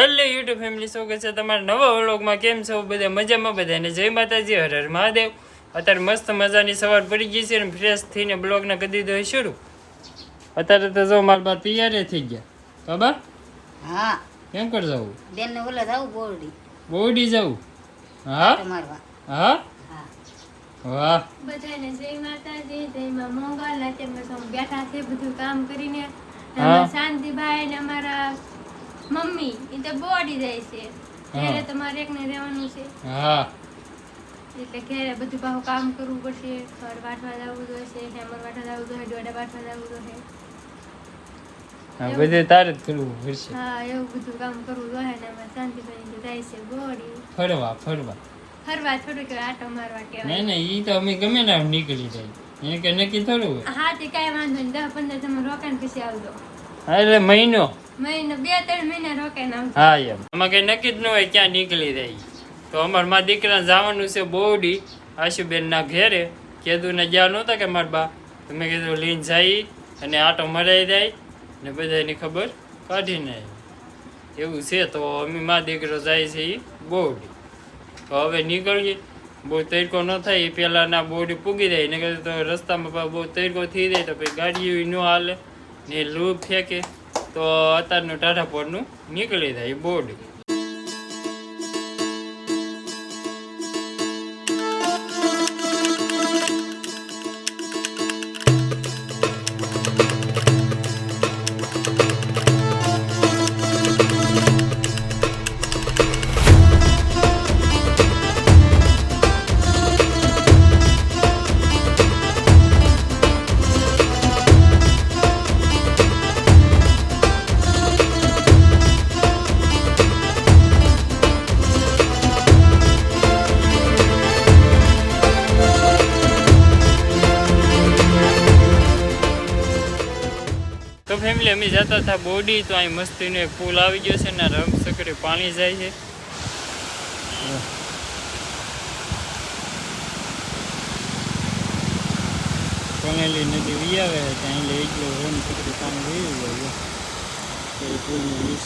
Hello YouTube family શું કહે છે તમારા નવા વ્લોગમાં કેમ છો બધા? મજામાં બધાને? જય માતાજી. હર હર મહાદેવ. અત્યારે મસ્ત મજાની સવાર પડી ગઈ છે અને ફ્રેશ થઈને બ્લોગને કરી દીધો હોય શરૂ. અત્યારે તો જો મારા બા તૈયાર થઈ ગયા. બાબા હા. કેમ કર જવું બેન ને ઓલા જાવ બોરડી. બોરડી જાવ? હા? તમારવા હા? હા. વાહ. બધાને જય માતાજી જય માં મંગલ. બેઠા છે બધું કામ કરીને. શાંતિભાઈ ને અમારા મમ્મી એ તો બોડી જાય છે. ઘરે તમારે એકને રહેવાનું છે. હા. એટલે ઘરે બધું પાછું કામ કરવું પડશે ઘર વાટવા જવું જોઈશે હેમર વાટવા જવું જોઈએ ડોડા વાટવા જવું જોઈએ હા બધે તારે જ કરવું પડશે. હા એવું બધું કામ કરવું જોઈએ ને એમાં શાંતિભાઈ તો જાય છે બોડી ફરવા ફરવા. ફરવા થોડુંક આટો મારવા કહેવાય. ઈ તો અમે ગમે ને નીકળી જાય. એને કે નક્કી થોડું હા તે કાંઈ વાંધો નહીં દસ પંદર તમે રોકાણ પછી આવજો. એટલે મહિનો. મહિનો બે ત્રણ મહિના રોકે હા એમ. આમાં કઈ નક્કી જ ન હોય ક્યાં નીકળી રહી. તો અમાર મારા દીકરા જવાનું છે બોડી. આશુબેન ના ઘેરે. કીધું ને જ્યાં નહોતા કે મારા બા? તમે કીધું લઈને જાય અને આટો મરાઈ જાય ને બધાની ખબર કાઢીને આવી એવું છે તો અમે મા દીકરો જાય છે એ બોડી. તો હવે નીકળીએ. બહુ તડકો ન થાય એ પહેલાંના બોડી પૂગી જાય. ને તો રસ્તામાં બહુ તડકો થઈ જાય તો પછી ગાડીઓ ન હાલે. ને લૂપ ફેંકે તો અત્યારનું ટાઢાપોરનું નીકળી જાય બોડી ફેમિલી અમે જતા હતા બોડી, તો અહીં મસ્તીનો એક પુલ આવી ગયો છે ને રંગ સકરે પાણી જાય છે. કોનેલી નદી વી આવે, ત્યાં એટલે એટલું રમસકડી પાણી વહી એ પુલની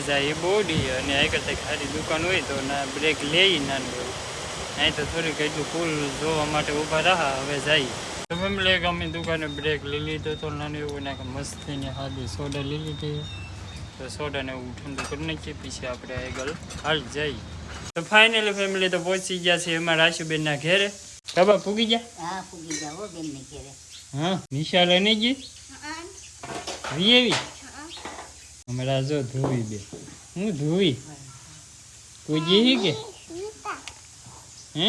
જાય એ બોડી અને આ કરતા ખાલી દુકાન હોય તો ના બ્રેક લેઈ ના હોય અહીં તો થોડીક એટલું ફૂલ જોવા માટે ઊભા રહ્યા હવે જાય. ફેમિલી અમે દુકાને બ્રેક લઈ લીધો તો નાનું એવું નાખે મસ્તીને હાદી સોડા લઈ લીધી. તો સોડાને એવું ઠંડુ કરી નાખીએ પછી આપણે આગળ હાલ જઈએ તો ફાઇનલી ફેમિલી તો પહોંચી ગયા છે એમાં રાશુબેનના ઘેરે. બાબા પૂગી ગયા? હા પૂગી જાવ બેન ને ઘેરે. હા નિશાળ નહીં ગઈ વીએવી હમણાં જો ધોવી બે. હું ધોવી? તું જઈ કે? હે?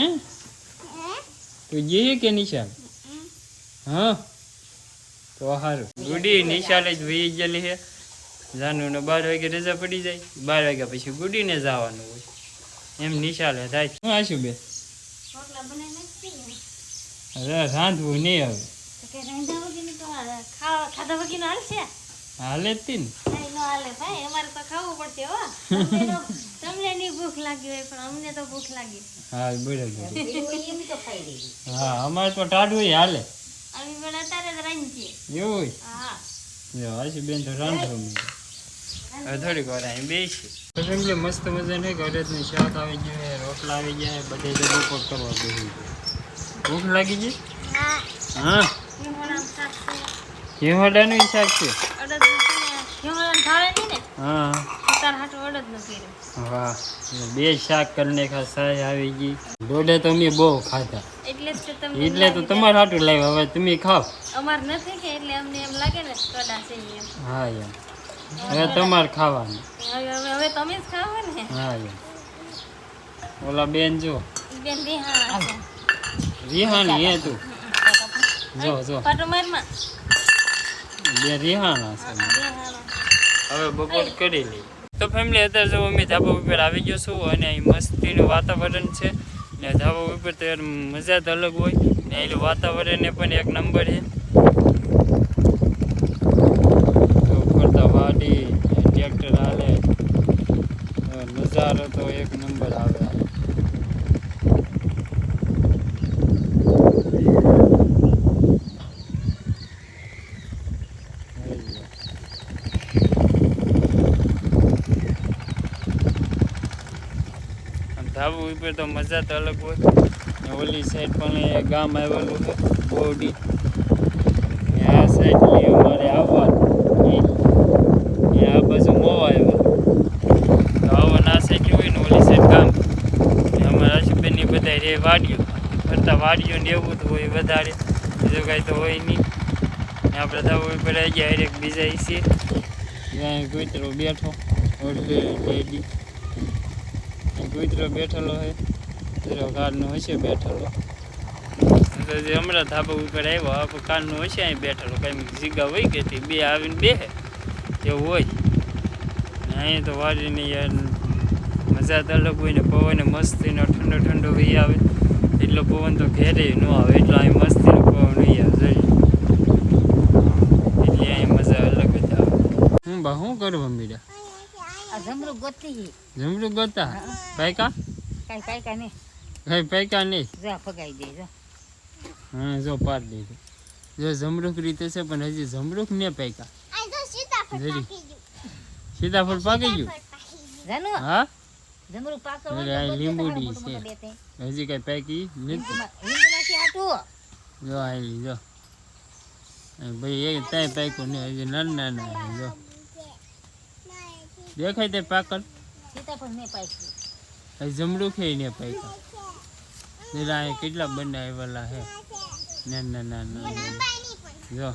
તું જઈ કે નિશાલ હા. તો સારું ગુડી નિશાલે જ વહી ગયેલી છે જાનું ને બાર વાગે રજા પડી જાય. બાર વાગ્યા પછી ગુડીને જવાનું હોય. એમ નિશાલે થાય. શું આશું બે? અરે રાંધવું નહીં હવે. ખાધા વગરનું હાલશે? હાલે જ તી ને હાલે ભાઈ અમારે તો ખાવું પડશે હો. તમને નહીં ભૂખ લાગી હોય પણ અમને તો ભૂખ લાગી. હા બરાબર એમ તો ખાઈ લેવી. હા અમારે તો ટાઢું હાલે. અમે પણ અત્યારે જ રાંધીએ. એવું હોય? હા. જો આજે બેન તો રાંધો થોડીક વાર અહીં બેસી. તો ફેમિલી મસ્ત મજાની ગળદનું શાક આવી ગયું રોટલા આવી ગયા છે બધે જ બપોર કરવા બેસી ભૂખ લાગી ગઈ? હા. હા ઘીમોળાનું શાક છે. કેવડાનું શાક છે અડદનું છે ને ઘીમોળાનું ભાવે નહીં ને? હા. તાર હાટું અડદનું કર્યું. વાહ બે શાક કરીને ખા સાય આવી ગઈ. દોડે તો અમે બહુ ખાધા. એટલે જ તો તમને એટલે તો તમારે હાટું લાવ્યા હવે તમે ખાવ અમાર નથી કે એટલે અમને એમ લાગે ને કડા છે એમ. હા યાર હવે તમારે ખાવાનું. હવે તમે જ ખાઓ ને. હા યાર ઓલા બેન જો. બેન છે. રિહાણી હે તું. જો જો. પટુમારમાં બે રિહાણા છે. હવે બપોર કરી તો ફેમિલી અત્યારે જો અમે ધાબા ઉપર આવી ગયો છું અને અહીં મસ્તીનું વાતાવરણ છે. ને ધાબા ઉપર તો યાર મજા જ અલગ હોય. ને એનું વાતાવરણ પણ એક નંબર છે તો ફરતા વાડી ટ્રેક્ટર હાલે નજારો તો એક નંબર આવે ધાબુ ઉપર તો મજા તો અલગ હોય. ઓલી સાઈડ પણ એ ગામ આવેલું છે બોરડી ને આ સાઈડ અમારે આવવાનું. એ ને આ બાજુ મોવા આવ્યો. તો આવવાનું સાઈડ હોય ને ઓલી સાઈડ ગામ. અમારા આશુબેનની બધા રે વાડીઓ. કરતાં વાડીઓ ને એવું તો હોય વધારે. બીજું કાંઈ તો હોય નહીં. આપણે ધાબુ ઉપર આવી ગયા, હરેક બીજા છે ત્યાં કૂતરો બેઠો ઓલી કૂતરો બેઠેલો છે. કૂતરો કારનો હશે બેઠેલો. હમણાં ધાબા ઉપર આવ્યો. આપણે કારનો હશે અહીં બેઠેલો. કાંઈ જીગા હોય કે બે આવીને બે એવું હોય. અહીં તો વાડીની યાર મજા તો અલગ હોય ને પવન મસ્તીનો ઠંડો ઠંડો વહી આવે. એટલો પવન તો ઘેરે ન આવે. એટલો અહીં મસ્તીનો પવન વહી આવે. એટલે અહીં મજા અલગ જ આવે. હું બા, શું કરવા મીડા આ જમરૂ ગોતી જમરૂ ગોતા? પૈકા? કઈ કાંઈ નહીં. કઈ પૈકા નહીં? જા ફગાઈ દે જા. હા જો પાર દીધું જો જમરૂખ રીતે છે પણ હજી જમરૂખ ને પૈકા. સીતાફળ પાકી ગયું. જાનું હા? જમરૂ પાકર આ તો લીંબુડી છે. હજી કઈ પાકી નથી. જો આલી જો. ભાઈ એ ત્યાં પાક્યું ને હજી નાના નાના જો. દેખાય તે પાકલ? સીતાફળ પાક્યું. હજી જમરૂખ ને પાક્યા? જરા અહીં કેટલા બનાવેલા છે હે? ના ના જો.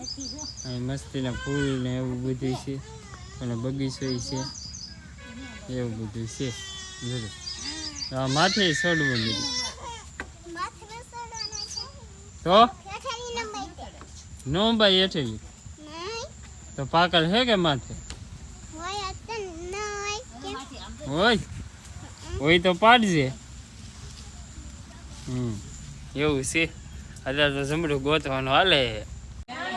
નથી જો. અહીં મસ્તીના ફૂલ ને એવું બધું છે. અને બગીચો છે. એવું બધું છે. આ માથે ચડવું લીધું તો? નો ભાઈ હેઠે તો પાકલ છે કે માથે? હોય? હોય તો પાડજે. હમ, એવું છે. અત્યારે તો જમડું ગોતવાનું હાલે.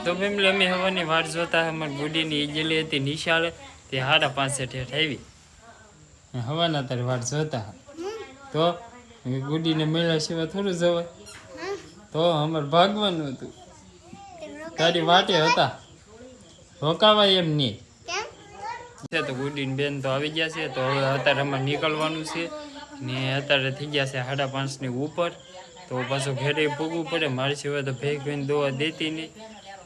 તો ફેમિલી, અમે હવાની વાટ જોતા અમારી ગુડીની ઇજલી હતી નિશાળે. તે સાડા પાંચે ઠેઠ આવી. હવાના તારે વાટ જોતા તો ગુડીને મેળા સિવાય થોડું જવાય. તો અમારે ભાગવાનું હતું. તારી વાટે હતા. રોકાવાય એમ નહીં. છે તો ગુડીન બેન તો આવી ગયા છે. તો હવે અત્યારે અમારે નીકળવાનું છે. ને અત્યારે થઈ ગયા છે સાડા પાંચની ઉપર. તો પાછું ઘેરે પૂગવું પડે. મારી સિવાય તો ભેગ ભેન દોવા દેતી નહીં.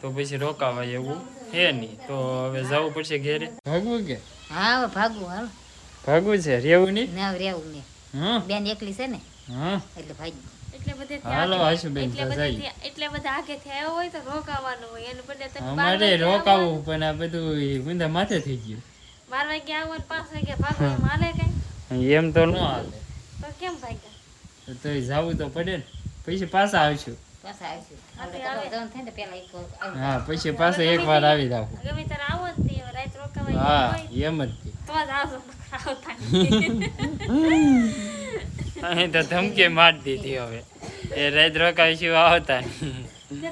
તો પછી રોકાવાય એવું હે નહીં. તો હવે જવું પડશે ઘેરે. ભાગવું કે? હા ભાગવું હાલ. ભાગવું છે? રેવું નહીં? ના રહેવું નહીં. બેન એકલી છે ને? હા. એટલે ભાઈ એટલે બધે હાલો આશુબેન એટલે બધે જઈએ એટલે બધા આગે થયા હોય તો રોકાવાનું હોય. એનું બદલે અમારે રોકાવું પણ આ બધું માથે થઈ ગયું. બાર વાગે આવો ને પાંચ વાગે ભાગો એમ હાલે કઈ? એમ તો ન હાલે. તો કેમ ભાગ્યા? તો જાવું તો પડે ને. પછી પાછા આવશું. પાછા આવીશું. આપણે કડવા જવાનું થાય ને તો પેલા એક વખત આવી. હા પછી પાછા એક વાર આવી જાવ. ગમે ત્યારે આવો જ રાત રોકાવાય હા એમ જ તો. જ આવતા અહીં તો ધમકી માર દીધી હવે. એ રાત રોકાવી સિવાય આવતા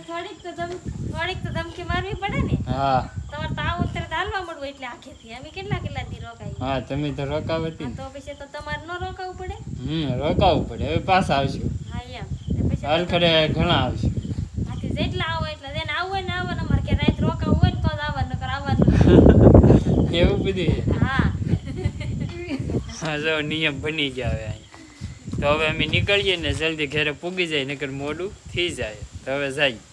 થોડીક તો થોડીક તો ધમકી મારવી પડે ને. હા. તમારે તો આવો ત્યારે હાલવા એટલે આખેથી. અમે કેટલા કેટલા રોકાઈ હા તમે તો રોકાવતી તો પછી તો તમારે ન રોકાવું પડે? હમ રોકાવું પડે. હવે પાછા આવશું હા એમ. પછી હાલ ઘણા આવશે. આથી જેટલા આવો એટલા જેને આવવું ને આવવાનું. અમારે કે રાત રોકાવું હોય ને તો જ આવવાનું એવું બધું હા. હા જો નિયમ બની ગયા હવે અહીં તો હવે અમે નીકળીએ ને જલ્દી ઘરે પૂગી જાય નકર મોડું થઈ જાય. તો હવે જાય.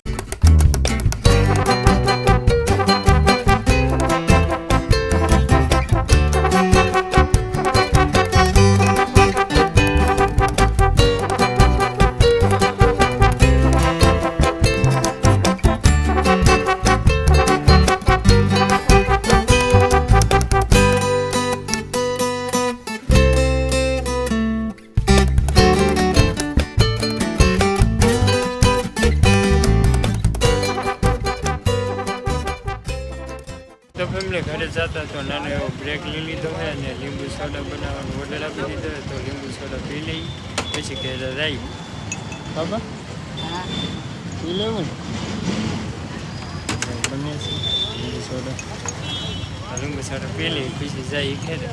તો નાનો એવો બ્રેક લઈ લીધો હોય અને લીંબુ સોડા બનાવવાનો ઓર્ડર આપી દીધો હોય તો લીંબુ સોડા પી લઈ પછી કે જાય બાબા પી લેવું? ને બને છે લીંબુ સોડા. લીંબુ સોડા પી લઈ પછી જાય ઘરે.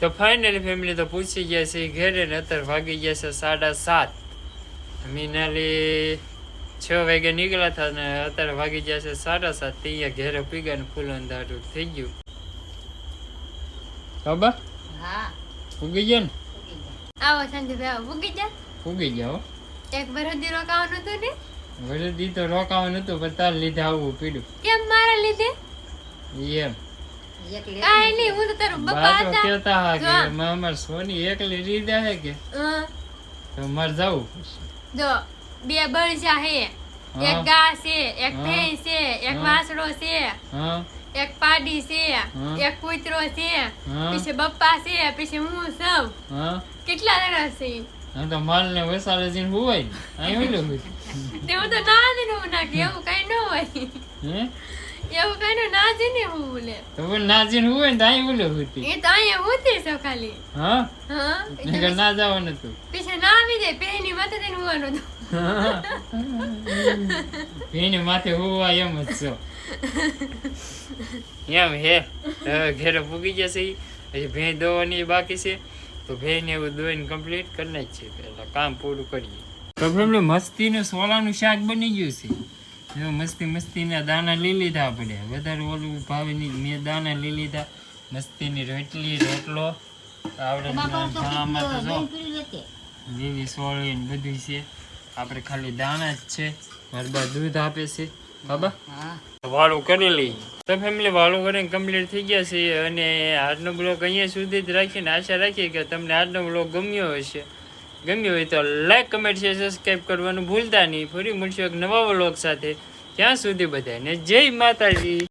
તો ફાઇનલી ફેમિલી તો પૂછી ગયા છે ઘેરે ને અત્યારે વાગી ગયા છે સાડા સાત. મીનાલી છ વાગે નીકળ્યા હતા ને અત્યારે વાગી ગયા છે સાડા સાત. તે અહીંયા ઘેરે પીગા ને ફૂલ અંધારું થઈ ગયું. બાબા હા. ઉગી ગયા ને? આવો સંજયભાઈ આવો. ઉગી જા ઉગી ગયા હો. એક વરદી રોકાવાનું હતું ને? વરદી તો રોકાવાનું હતું પણ તાર લીધે આવવું પીડ્યું. કેમ મારા લીધે? એમ. એકલી નહીં હું તો તારો બપ્પા હતા. કહેતા હા કે માં સોની એકલી રીધા હે કે? તો મારે જવું પડશે. જો બે બળજા હે. એક ગા છે એક. ભેંસ છે એક. વાસડો છે. એક પાડી છે એક કૂતરો છે. પીછે બપ્પા છે પછી હું સૌ. કેટલા જણા છે? હા તો માલ ને વસાડે જઈને હુવાય. અહીં ઓલું હોય. તે હું તો ના જ નાખી એવું કઈ ન હોય. એવું કઈ નું હું બોલે. તો પણ ના જઈને હુવાય ને તો અહીં ઓલું હોતી એ તો છે ખાલી. હા? હા ના જવાનું હતું પછી ના આવી જાય પહેની માથે થઈને હોવાનું હતું એની માથે હોવા એમ જ છો. એમ હે? ઘેરે પૂગી જશે. હજી ભેં દોવાની બાકી છે. તો ભેં એવું દોઈને કમ્પ્લીટ કરી નાખીએ પહેલાં કામ પૂરું કરીએ. તો ફેમિલી મસ્તીનું સોલાનું શાક બની ગયું છે. જો મસ્તી મસ્તીના દાણા લઈ લીધા આપણે. વધારે ઓલું ભાવે નહીં. મેં દાણા લઈ લીધા. મસ્તીની રોટલી રોટલો. આવડે આમાં તો જો. લીલી સોળી બધું છે. આપણે ખાલી દાણા જ છે. મારબા દૂધ આપે છે. બાબા? હા. વાળું કરી લઈ. તો ફેમિલી વાળું કરીને કમ્પ્લીટ થઈ ગયા છે અને આજનો બ્લોગ અહીંયા સુધી જ રાખીને આશા રાખીએ કે તમને આજનો બ્લોગ ગમ્યો હશે. ગમ્યો હોય તો લાઈક કમેન્ટ શેર સબસ્ક્રાઈબ કરવાનું ભૂલતા નહીં. ફરી મળશું એક નવા બ્લોગ સાથે. ત્યાં સુધી બધાને જય માતાજી.